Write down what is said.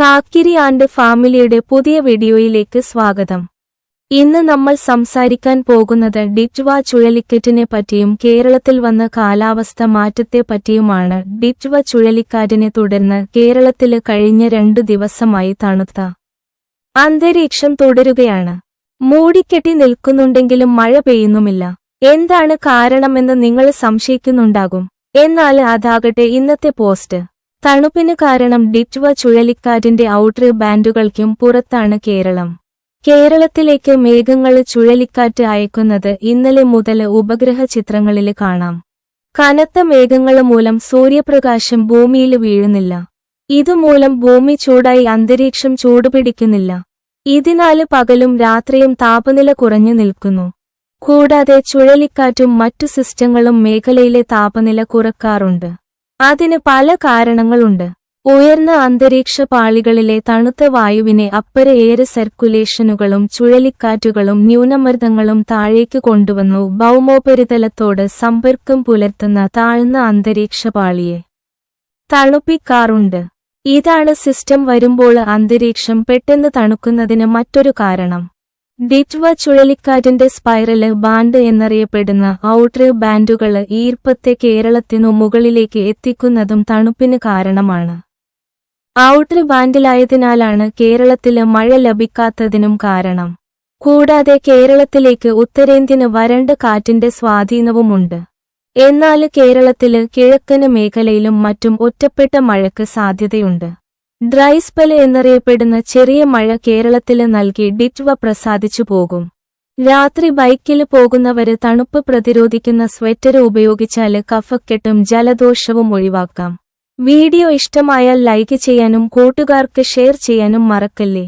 കാക്കിരി and ഫാമിലിയുടെ പുതിയ വീഡിയോയിലേക്ക് സ്വാഗതം. ഇന്ന് നമ്മൾ സംസാരിക്കാൻ പോകുന്നത് ഡിറ്റ്വ ചുഴലിക്കറ്റിനെ പറ്റിയും കേരളത്തിൽ വന്ന കാലാവസ്ഥ മാറ്റത്തെ പറ്റിയുമാണ്. ഡിറ്റ്വ ചുഴലിക്കാറ്റിനെ തുടർന്ന് കേരളത്തിൽ കഴിഞ്ഞ രണ്ടു ദിവസമായി തണുത്ത അന്തരീക്ഷം തുടരുകയാണ്. മൂടിക്കെട്ടി നിൽക്കുന്നുണ്ടെങ്കിലും മഴ പെയ്യുന്നുമില്ല. എന്താണ് കാരണമെന്ന് നിങ്ങൾ സംശയിക്കുന്നുണ്ടാകും. എന്നാൽ അതാകട്ടെ ഇന്നത്തെ പോസ്റ്റ്. തണുപ്പിന് കാരണം ഡിറ്റ്വ ചുഴലിക്കാറ്റിന്റെ ഔട്ടർ ബാൻഡുകൾക്കും പുറത്താണ് കേരളം. കേരളത്തിലേക്ക് മേഘങ്ങൾ ചുഴലിക്കാറ്റ് അയക്കുന്നത് ഇന്നലെ മുതൽ ഉപഗ്രഹ ചിത്രങ്ങളിൽ കാണാം. കനത്ത മേഘങ്ങൾ മൂലം സൂര്യപ്രകാശം ഭൂമിയിൽ വീഴുന്നില്ല. ഇതുമൂലം ഭൂമി ചൂടായി അന്തരീക്ഷം ചൂടുപിടിക്കുന്നില്ല. ഇതിനാല് പകലും രാത്രിയും താപനില കുറഞ്ഞു നിൽക്കുന്നു. കൂടാതെ ചുഴലിക്കാറ്റും മറ്റു സിസ്റ്റങ്ങളും മേഖലയിലെ താപനില കുറക്കാറുണ്ട്. അതിന് പല കാരണങ്ങളുണ്ട്. ഉയർന്ന അന്തരീക്ഷ പാളികളിലെ തണുത്ത വായുവിനെ അപ്പര എയർ സർക്കുലേഷനുകളും ചുഴലിക്കാറ്റുകളും ന്യൂനമർദ്ദങ്ങളും താഴേക്ക് കൊണ്ടുവന്നു. ഭൗമോപരിതലത്തോട് സമ്പർക്കം പുലർത്തുന്ന താഴ്ന്ന അന്തരീക്ഷ പാളിയെ തണുപ്പിക്കാറുണ്ട്. ഇതാണ് സിസ്റ്റം വരുമ്പോൾ അന്തരീക്ഷം പെട്ടെന്ന് തണുക്കുന്നതിന് മറ്റൊരു കാരണം. ഡിറ്റ്വ ചുഴലിക്കാറ്റിന്റെ സ്പൈറൽ ബാൻഡ് എന്നറിയപ്പെടുന്ന ഔട്ടർ ബാൻഡുകൾ ഈർപ്പത്തെ കേരളത്തിനു മുകളിലേക്ക് എത്തിക്കുന്നതും തണുപ്പിന് കാരണമാണ്. ഔട്ടർ ബാൻഡിലായതിനാലാണ് കേരളത്തിൽ മഴ ലഭിക്കാത്തതിനും കാരണം. കൂടാതെ കേരളത്തിലേക്ക് ഉത്തരേന്ത്യന് വരണ്ട കാറ്റിന്റെ സ്വാധീനവുമുണ്ട്. എന്നാൽ കേരളത്തിൽ കിഴക്കന് മേഖലയിലും മറ്റും ഒറ്റപ്പെട്ട മഴയ്ക്ക് സാധ്യതയുണ്ട്. ഡ്രൈ സ്പെൽ എന്നറിയപ്പെടുന്ന ചെറിയ മഴ കേരളത്തിൽ നൽകി ഡിറ്റ്വ പ്രസാദിച്ചു പോകും. രാത്രി ബൈക്കിൽ പോകുന്നവര് തണുപ്പ് പ്രതിരോധിക്കുന്ന സ്വെറ്റർ ഉപയോഗിച്ചാൽ കഫക്കെട്ടും ജലദോഷവും ഒഴിവാക്കാം. വീഡിയോ ഇഷ്ടമായാൽ ലൈക്ക് ചെയ്യാനും കൂട്ടുകാർക്ക് ഷെയർ ചെയ്യാനും മറക്കല്ലേ?